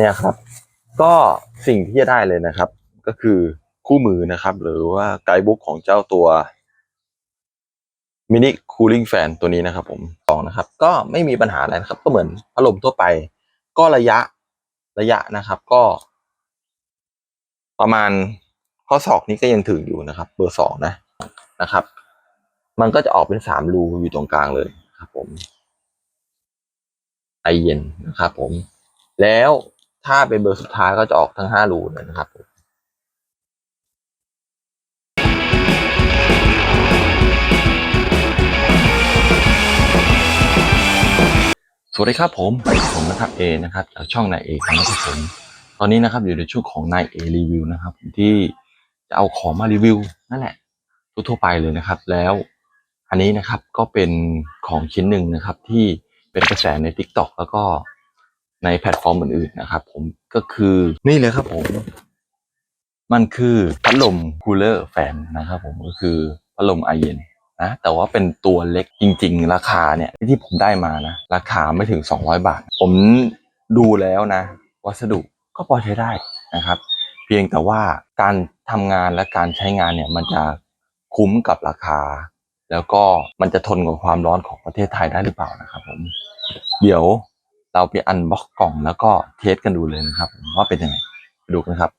เนี่ยครับ ก็สิ่งที่จะได้เลยนะครับ ก็คือคู่มือนะครับ หรือว่าไกด์บุ๊กของเจ้าตัวมินิคูลิ่งแฟนตัวนี้นะครับ ผมสองนะครับ ก็ไม่มีปัญหาอะไรนะครับ ก็เหมือนพัดลมทั่วไป ก็ระยะระยะนะครับ ก็ ประมาณข้อศอกนี้ก็ยังถึงอยู่นะครับ เบอร์สองนะนะครับ มันก็จะออกเป็นสามรูอยู่ตรงกลางเลยครับ ผมไอเย็นนะครับ ผม แล้ว ถ้าเป็นเบอร์สุดท้ายก็จะออกทั้งห้ารูเลยนะครับสวัสดีครับผม ผมนะครับเอนะครับจากช่องนายเอนะครับผม ตอนนี้นะครับอยู่ในช่วงของนายเอรีวิวนะครับ ที่จะเอาของมารีวิวนั่นแหละทั่วไปเลยนะครับ แล้วอันนี้นะครับก็เป็นของชิ้นหนึ่งนะครับที่เป็นกระแสใน t ิ k t o k แล้วก็ ในแพลตฟอร์มอื่นๆนะครับ ผมก็คือนี่เลยครับผม มันคือพัดลมคูลเลอร์แฟนนะครับผมก็คือพัดลมไอเย็นนะแต่ว่าเป็นตัวเล็กจริง ๆ ราคาเนี่ยที่ผมได้มานะ ราคาไม่ถึง 200 บาท ผมดูแล้วนะ วัสดุก็พอใช้ได้นะครับ เพียงแต่ว่าการทำงานและการใช้งานเนี่ยมันจะคุ้มกับราคา แล้วก็มันจะทนกับความร้อนของประเทศไทยได้หรือเปล่านะครับผม เดี๋ยว เราไปอันบ็อกกล่องแล้วก็เทสกันดูเลยนะครับ ว่าเป็นยังไงไปดูกันครับ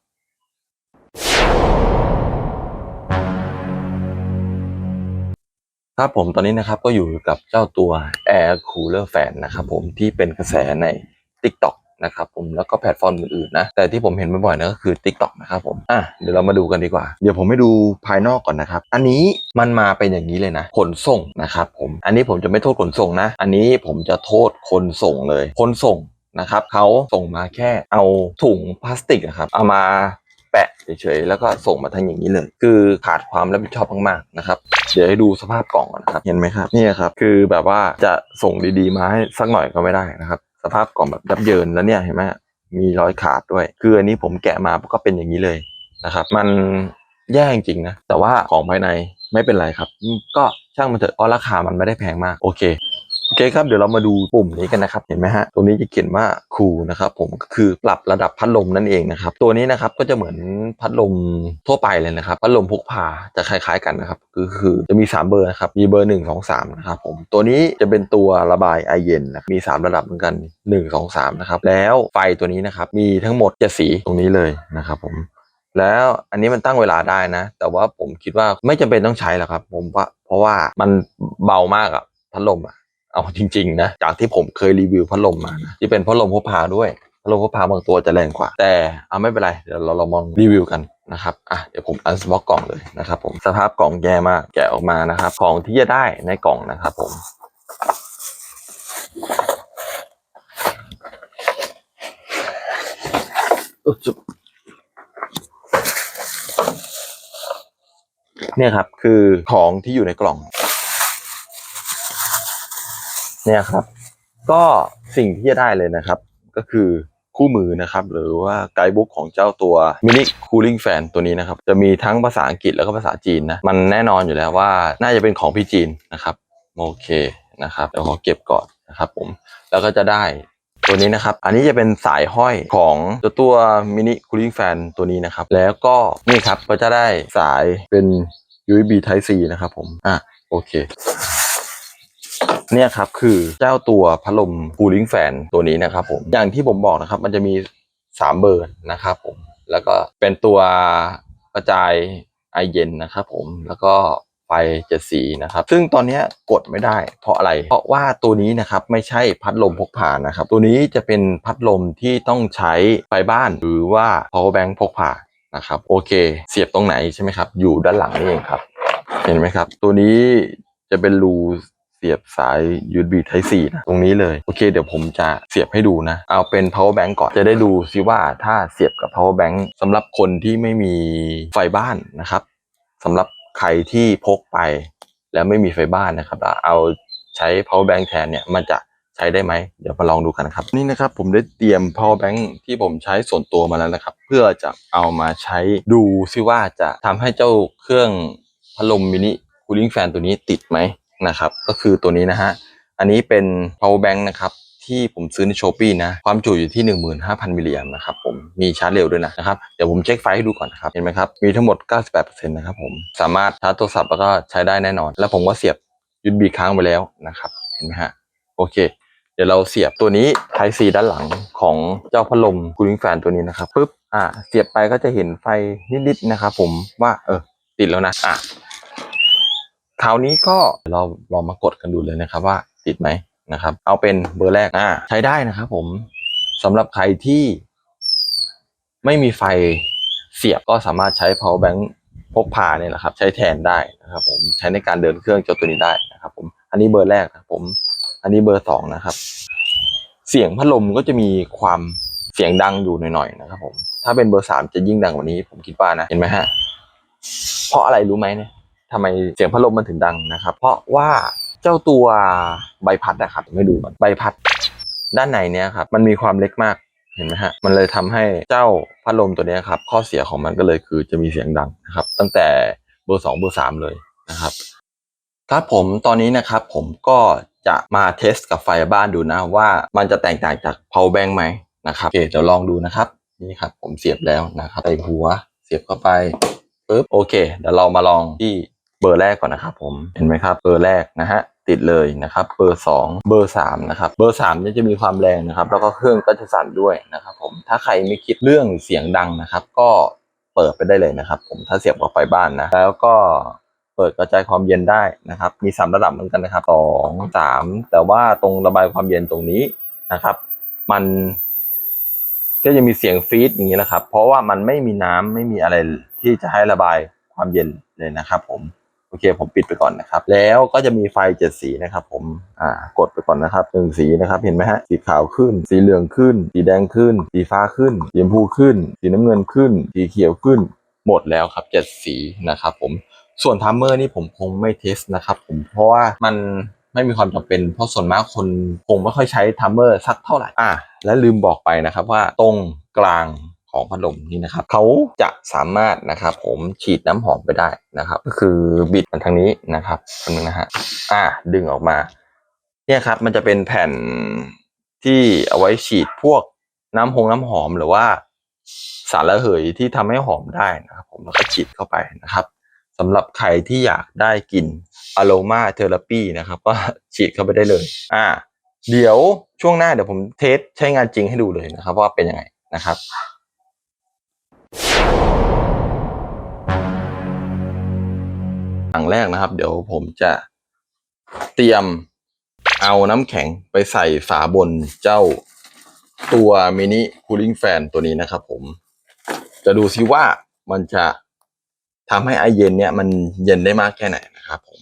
ครับผมตอนนี้นะครับก็อยู่กับเจ้าตัว Air Cooler Fan นะครับผมที่เป็นกระแสใน TikTok นะครับผมแล้วก็แพลตฟอร์มอื่นๆนะแต่ที่ผมเห็นบ่อยๆนะก็คือ TikTok นะครับผมอะเดี๋ยวเรามาดูกันดีกว่า เดี๋ยวผมให้ดูภายนอกก่อนนะครับ อันนี้มันมาเป็นอย่างนี้เลยนะ ขนส่งนะครับผมอันนี้ผมจะไม่โทษขนส่งนะ อันนี้ผมจะโทษคนส่งเลยคนส่งนะครับเขาส่งมาแค่เอาถุงพลาสติกอะครับเอามาแปะเฉยๆแล้วก็ส่งมาทางอย่างนี้เลย คือขาดความรับผิดชอบมากๆนะครับเดี๋ยวให้ดูสภาพกล่องก่อนนะครับเห็นไหมครับนี่ครับคือแบบว่าจะส่งดีๆมาให้สักหน่อยก็ไม่ได้นะครับ สภาพกล่องแบบยับเยินแล้วเนี่ยเห็นไหมมีรอยขาดด้วย คืออันนี้ผมแกะมาก็เป็นอย่างนี้เลยนะครับ มันแย่จริงนะ แต่ว่าของภายในไม่เป็นไรครับ ก็ช่างมันเถอะเพราะราคามันไม่ได้แพงมาก โอเค โอเคครับเดี๋ยวเรามาดูปุ่มนี้กันนะครับเห็นไหมฮะตรงนี้จะเขียนว่าคูนะครับผมก็คือปรับระดับพัดลมนั่นเองนะครับตัวนี้นะครับก็จะเหมือนพัดลมทั่วไปเลยนะครับพัดลมพกพาจะคล้ายๆกันนะครับคือคือจะมี 3 เบอร์นะครับมีเบอร์ 1 2 3นะครับผมตัวนี้จะเป็นตัวระบายไอเย็นนะมี 3 ระดับเหมือนกัน 1 2 3นะครับแล้วไฟตัวนี้นะครับมีทั้งหมด7สีตรงนี้เลยนะครับผมแล้วอันนี้มันตั้งเวลาได้นะ แต่ว่าผมคิดว่าไม่จำเป็นต้องใช้หรอกครับ ผมว่าเพราะว่ามันเบามากอะพัดลมอะ เอาจริงๆนะจากที่ผมเคยรีวิวพัดลมมานะที่เป็นพัดลมพกพาด้วยพัดลมพกพาบางตัวจะแรงกว่า แต่เอาไม่เป็นไรเดี๋ยวเราลองมองรีวิวกันนะครับอะเดี๋ยวผมอันสบ็อกกล่องเลยนะครับผมสภาพกล่องแย่มากแกะออกมานะครับของที่จะได้ในกล่องนะครับผมอุ๊ยจุ๊บเนี่ยครับคือของที่อยู่ในกล่อง เนี่ยครับ ก็สิ่งที่จะได้เลยนะครับ ก็คือคู่มือนะครับ หรือว่าไกด์บุ๊กของเจ้าตัวมินิคูลิ่งแฟนตัวนี้นะครับ จะมีทั้งภาษาอังกฤษแล้วก็ภาษาจีนนะ มันแน่นอนอยู่แล้วว่าน่าจะเป็นของพี่จีนนะครับ โอเคนะครับเดี๋ยวขอเก็บก่อนนะครับผมแล้วก็จะได้ตัวนี้นะครับ อันนี้จะเป็นสายห้อยของตัวตัวมินิคูลิ่งแฟนตัวนี้นะครับ แล้วก็นี่ครับก็จะได้สายเป็น USB Type C นะครับผม อะ โอเค เนี่ยครับคือเจ้าตัวพัดลม cooling fan ตัวนี้นะครับผมอย่างที่ผมบอกนะครับ มันจะมี 3 เบอร์นะครับผมแล้วก็เป็นตัวกระจายไอเย็นนะครับผมแล้วก็ไฟเจ็ดสีนะครับซึ่งตอนนี้กดไม่ได้ เพราะอะไรเพราะว่าตัวนี้นะครับไม่ใช่พัดลมพกพานะครับ ตัวนี้จะเป็นพัดลมที่ต้องใช้ไฟบ้าน หรือว่า power bank พกพานะครับโอเค เสียบตรงไหนใช่ไหมครับ อยู่ด้านหลังนี่เองครับ เห็นไหมครับ ตัวนี้จะเป็นรู เสียบสาย USB Type C นะตรงนี้เลยโอเค เดี๋ยวผมจะเสียบให้ดูนะ เอาเป็น power bank ก่อนจะได้ดูซิว่าถ้าเสียบกับ power bank สำหรับคนที่ไม่มีไฟบ้านนะครับสำหรับใครที่พกไป แล้วไม่มีไฟบ้านนะครับ เอาใช้ power bank แทนเนี่ยมันจะใช้ได้ไหมเดี๋ยวมาลองดูกันนะครับ นี่นะครับผมได้เตรียม power bank ที่ผมใช้ส่วนตัวมาแล้วนะครับ เพื่อจะเอามาใช้ดูซิว่าจะทำให้เจ้าเครื่องพัดลมมินิคูลิ่งแฟนตัวนี้ติดไหม นะครับ ก็คือตัวนี้นะฮะ อันนี้เป็น power bank นะครับที่ผมซื้อในช้อปปีนะ ความจุอยู่ที่ 15,000 มิลลิแอมนะครับผม มีชาร์จเร็วด้วยนะนะครับ เดี๋ยวผมเช็คไฟให้ดูก่อนนะครับ เห็นไหมครับ มีทั้งหมด 98%นะครับผม สามารถชาร์จโทรศัพท์แล้วก็ใช้ได้แน่นอน แล้วผมก็เสียบ USB ค้างไปแล้วนะครับ เห็นไหมฮะ โอเค เดี๋ยวเราเสียบตัวนี้ Type C ด้านหลังของเจ้าพัดลมคูลิ่งแฟนตัวนี้นะครับปึ๊บ อ่า เสียบไปก็จะเห็นไฟนิดๆนะครับผมว่า เออ ติดแล้วนะ อะ คราวนี้ก็เราลองมากดกันดูเลยนะครับว่าติดไหมนะครับ เอาเป็นเบอร์แรกอ่าใช้ได้นะครับผมสำหรับใครที่ไม่มีไฟเสียบก็สามารถใช้ power bank พกพาเนี่ยแหละครับ ใช้แทนได้นะครับผมใช้ในการเดินเครื่องเจ้าตัวนี้ได้นะครับผมอันนี้เบอร์แรกนะครับผมอันนี้เบอร์สองนะครับ เสียงพัดลมก็จะมีความเสียงดังอยู่หน่อยๆนะครับผมถ้าเป็นเบอร์สามจะยิ่งดังกว่านี้ ผมคิดว่านะเห็นไหมฮะเพราะอะไรรู้ไหมเนี่ย ทำไมเสียงพัดลมมันถึงดังนะครับ เพราะว่าเจ้าตัวใบพัดนะครับไม่ดูก่อนใบพัด ด้านในเนี้ยครับมันมีความเล็กมากเห็นไหมฮะมันเลยทำให้เจ้าพัดลมตัวนี้ครับข้อเสียของมันก็เลยคือจะมีเสียงดังนะครับ ตั้งแต่เบอร์สองเบอร์สามเลยนะครับครับผมตอนนี้นะครับผมก็จะมาเทสกับไฟบ้านดูนะว่ามันจะแตกต่างจาก power bank ไหมนะครับโอเคเดี๋ยวลองดูนะครับนี่ครับผมเสียบแล้วนะครับใส่หัวเสียบเข้าไปปึ๊บโอเคเดี๋ยวเรามาลองที่ เบอร์แรกก่อนนะครับผมเห็นไหมครับเบอร์แรกนะฮะติดเลยนะครับเบอร์สองเบอร์สามนะครับเบอร์สามเนี่ยจะมีความแรงนะครับ แล้วก็เครื่องก็จะสั่นด้วยนะครับผมถ้าใครไม่คิดเรื่องเสียงดังนะครับ ก็เปิดไปได้เลยนะครับ ผมถ้าเสียบกับไฟบ้านนะแล้วก็เปิดกระจายความเย็นได้นะครับ มีสามระดับเหมือนกันนะครับสองสามแต่ว่าตรงระบายความเย็นตรงนี้นะครับ มันก็จะมีเสียงฟีดอย่างนี้แหละครับ เพราะว่ามันไม่มีน้ำไม่มีอะไรที่จะให้ระบายความเย็นเลยนะครับ ผม โอเคผมปิดไปก่อนนะครับ แล้วก็จะมีไฟเจ็ดสีนะครับ ผมอ่ากดไปก่อนนะครับหนึ่งสีนะครับเห็นไหมฮะสีขาวขึ้น สีเหลืองขึ้น สีแดงขึ้น สีฟ้าขึ้นสีชมพูขึ้น สีน้ำเงินขึ้น สีเขียวขึ้น หมดแล้วครับเจ็ดสีนะครับผมส่วนทัมเมอร์นี่ผมคงไม่เทสนะครับ ผมเพราะว่ามันไม่มีความจำเป็นเพราะส่วนมากคนคงไม่ค่อยใช้ทัมเมอร์สักเท่าไหร่อะและลืมบอกไปนะครับว่าตรงกลาง ของพัดลมนี่นะครับเขาจะสามารถนะครับผมฉีดน้ำหอมไปได้นะครับ ก็คือบิดมันทางนี้นะครับอันนึงนะฮะอะดึงออกมา เนี่ยครับมันจะเป็นแผ่นที่เอาไว้ฉีดพวกน้ำหงน้ำหอมหรือว่าสารระเหยที่ทำให้หอมได้นะครับ ผมแล้วก็ฉีดเข้าไปนะครับสำหรับใครที่อยากได้กลิ่นอโรมาเทอราปีนะครับ ก็ฉีดเข้าไปได้เลย อ่า เดี๋ยวช่วงหน้าเดี๋ยวผมเทสใช้งานจริงให้ดูเลยนะครับ ว่าเป็นยังไงนะครับ อย่างแรกนะครับ เดี๋ยวผมจะเตรียมเอาน้ำแข็งไปใส่ฝาบนเจ้าตัวมินิคูลิ่งแฟนตัวนี้นะครับผม จะดูซิว่ามันจะทำให้ไอเย็นเนี่ยมันเย็นได้มากแค่ไหนนะครับผม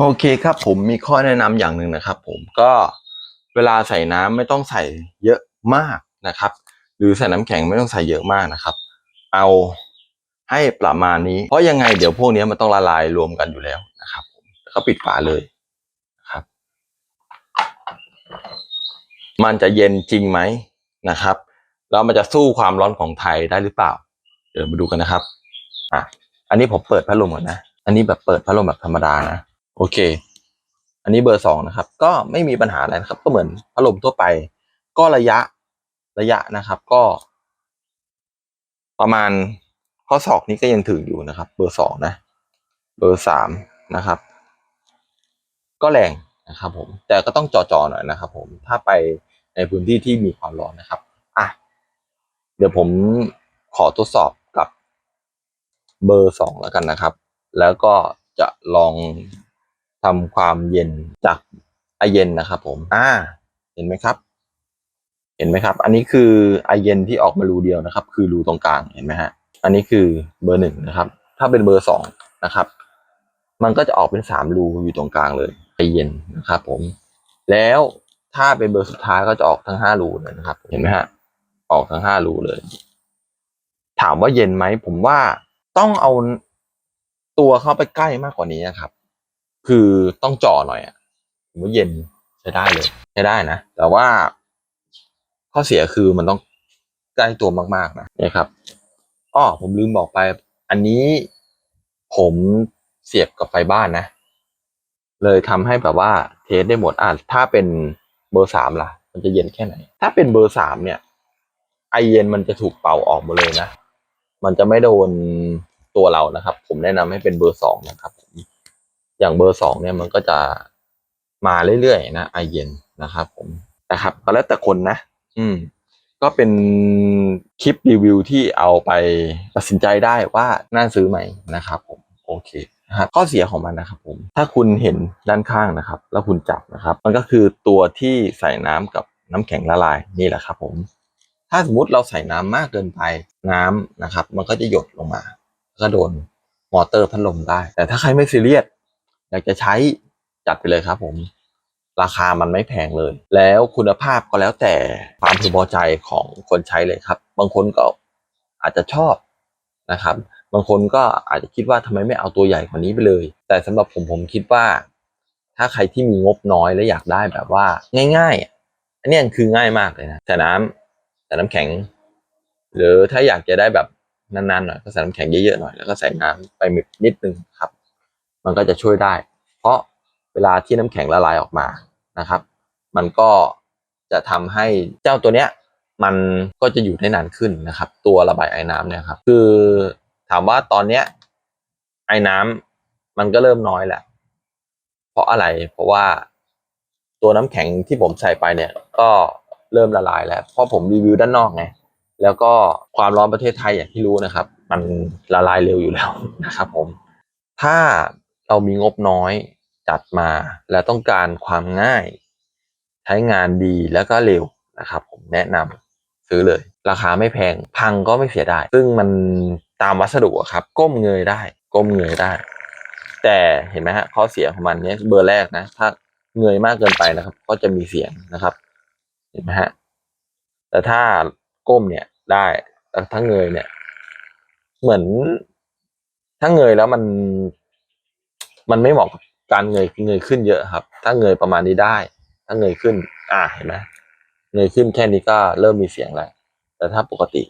โอเคครับผมมีข้อแนะนำอย่างหนึ่งนะครับ ผมก็เวลาใส่น้ำไม่ต้องใส่เยอะมากนะครับ หรือใส่น้ำแข็งไม่ต้องใส่เยอะมากนะครับ เอาให้ประมาณนี้ เพราะยังไงเดี๋ยวพวกนี้มันต้องละลายรวมกันอยู่แล้วนะครับก็ปิดฝาเลยนะครับ มันจะเย็นจริงไหมนะครับแล้วมันจะสู้ความร้อนของไทยได้หรือเปล่า เดี๋ยวมาดูกันนะครับอะอันนี้ผมเปิดพัดลมก่อนนะ อันนี้แบบเปิดพัดลมแบบธรรมดานะ โอเค อันนี้เบอร์สองนะครับ ก็ไม่มีปัญหาอะไรนะครับ ก็เหมือนพัดลมทั่วไป ก็ระยะระยะนะครับ ก็ ประมาณข้อศอกนี้ก็ยังถึงอยู่นะครับ เบอร์สองนะ เบอร์สามนะครับ ก็แรงนะครับ ผม แต่ก็ต้องจ่อๆหน่อยนะครับ ผม ถ้าไปในพื้นที่ที่มีความร้อนนะครับ อะ เดี๋ยวผมขอทดสอบกับเบอร์สองแล้วกันนะครับ แล้วก็จะลอง ทำความเย็นจากไอเย็นนะครับผม อ่า เห็นไหมครับ เห็นไหมครับ อันนี้คือไอเย็นที่ออกมารูเดียวนะครับ คือรูตรงกลางเห็นไหมฮะ อันนี้คือเบอร์หนึ่งนะครับ ถ้าเป็นเบอร์สองนะครับ มันก็จะออกเป็นสามรูอยู่ตรงกลางเลยไอเย็นนะครับ ผม แล้วถ้าเป็นเบอร์สุดท้ายก็จะออกทั้งห้ารูเลยนะครับ เห็นไหมฮะ ออกทั้งห้ารูเลย ถามว่าเย็นไหมผมว่าต้องเอาตัวเข้าไปใกล้มากกว่านี้นะครับ คือต้องจ่อหน่อยอะมว่าเย็นใช้ได้เลยใช้ได้นะ แต่ว่าข้อเสียคือมันต้องใกล้ตัวมาก ๆ นะเนี่ยครับอ้อผมลืมบอกไป อันนี้ผมเสียบกับไฟบ้านนะ เลยทำให้แบบว่าเทสได้หมดอะถ้าเป็นเบอร์สามล่ะ มันจะเย็นแค่ไหน ถ้าเป็นเบอร์สามเนี่ย ไอเย็นมันจะถูกเป่าออกหมดเลยนะ มันจะไม่โดนตัวเรานะครับ ผมแนะนำให้เป็นเบอร์สองนะครับผ อย่างเบอร์สองเนี่ยมันก็จะมาเรื่อยๆนะไอเย็นนะครับผมนะครับก็แล้วแต่คนนะ อืม ก็เป็นคลิปรีวิวที่เอาไปตัดสินใจได้ว่าน่าซื้อไหมนะครับ ผมโอเคนะครับข้อเสียของมันนะครับ ผม ถ้าคุณเห็นด้านข้างนะครับ แล้วคุณจับนะครับ มันก็คือตัวที่ใส่น้ำกับน้ำแข็งละลายนี่แหละครับ ผม ถ้าสมมติเราใส่น้ำมากเกินไปน้ำนะครับ มันก็จะหยดลงมาแล้วก็โดนมอเตอร์พัดลมได้ แต่ถ้าใครไม่ซีเรียส อยากจะใช้จัดไปเลยครับผม ราคามันไม่แพงเลย แล้วคุณภาพก็แล้วแต่ความพึงพอใจของคนใช้เลยครับ บางคนก็อาจจะชอบนะครับ บางคนก็อาจจะคิดว่าทำไมไม่เอาตัวใหญ่กว่านี้ไปเลย แต่สำหรับผมผมคิดว่า ถ้าใครที่มีงบน้อยและอยากได้แบบว่า ง่ายๆ อันนี้คือง่ายมากเลยนะแต่น้ำแต่น้ำแข็ง หรือถ้าอยากจะได้แบบนานๆหน่อยก็ใส่น้ำแข็งเยอะๆหน่อยแล้วก็ใส่น้ำไปนิดนึงครับ มันก็จะช่วยได้ เพราะเวลาที่น้ำแข็งละลายออกมานะครับ มันก็จะทำให้เจ้าตัวเนี้ยมันก็จะอยู่ได้นานขึ้นนะครับ ตัวระบายไอ้น้ำเนี่ยครับ คือถามว่าตอนเนี้ยไอ้น้ำมันก็เริ่มน้อยแหละ เพราะอะไรเพราะว่าตัวน้ำแข็งที่ผมใส่ไปเนี่ย ก็เริ่มละลายแล้ว เพราะผมรีวิวด้านนอกไงแล้วก็ความร้อนประเทศไทยอย่างที่รู้นะครับ มันละลายเร็วอยู่แล้วนะครับ ผม ถ้า เรามีงบน้อยจัดมา แล้วต้องการความง่าย ใช้งานดีแล้วก็เร็วนะครับ ผมแนะนำซื้อเลย ราคาไม่แพงพังก็ไม่เสียดายซึ่งมันตามวัสดุครับ ก้มเงยได้ ก้มเงยได้ แต่เห็นไหมฮะข้อเสียของมันเนี่ยเบอร์แรกนะ ถ้าเงยมากเกินไปนะครับ ก็จะมีเสียงนะครับ เห็นไหมฮะแต่ถ้าก้มเนี่ยได้แต่ถ้าเงยเนี่ย เหมือนถ้าเงยแล้วมัน มันไม่เหมาะกับการเงยเงยขึ้นเยอะครับ ถ้าเงยประมาณนี้ได้ ถ้าเงยขึ้น อ่าเห็นไหมเงยขึ้นแค่นี้ก็เริ่มมีเสียงแล้วแต่ถ้าปกติ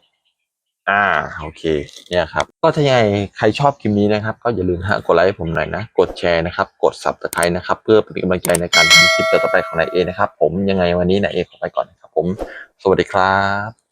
อ่าโอเค เนี่ยครับ ก็ถ้ายังไงใครชอบคลิปนี้นะครับ ก็อย่าลืมฮะกดไลค์ผมหน่อยนะ กดแชร์นะครับ กด subscribe นะครับ เพื่อเป็นกำลังใจในการทำคลิปต่อไปของนายเอนะครับ ผมยังไงวันนี้นายเอขอไปก่อนนะครับ ผม สวัสดีครับ